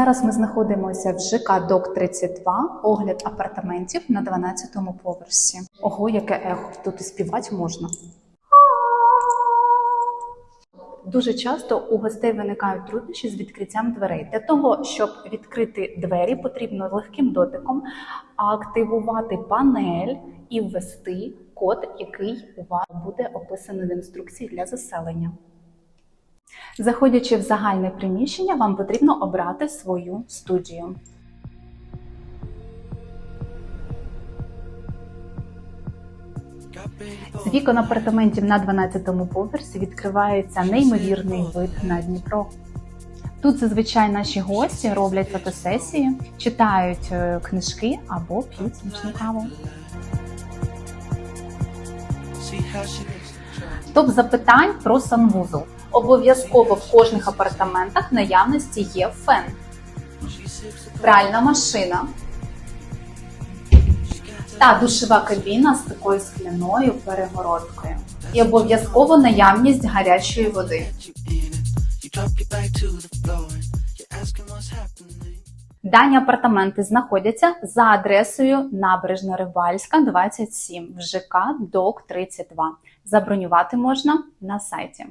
Зараз ми знаходимося в ЖК Док 32, огляд апартаментів на 12-му поверсі. Ого, яке ехо! Тут і співати можна. Дуже часто у гостей виникають труднощі з відкриттям дверей. Для того, щоб відкрити двері, потрібно легким дотиком активувати панель і ввести код, який у вас буде описаний в інструкції для заселення. Заходячи в загальне приміщення, вам потрібно обрати свою студію. З вікон апартаментів на 12-му поверсі відкривається неймовірний вид на Дніпро. Тут зазвичай наші гості роблять фотосесії, читають е, книжки або п'ють смачну каву. Топ запитань про санвузол. Обов'язково в кожних апартаментах наявності є фен, пральна машина та душова кабіна з такою скляною перегородкою. І обов'язково наявність гарячої води. Дані апартаменти знаходяться за адресою Набережна Рибальська, 27 в ЖК ДОК 32. Забронювати можна на сайті.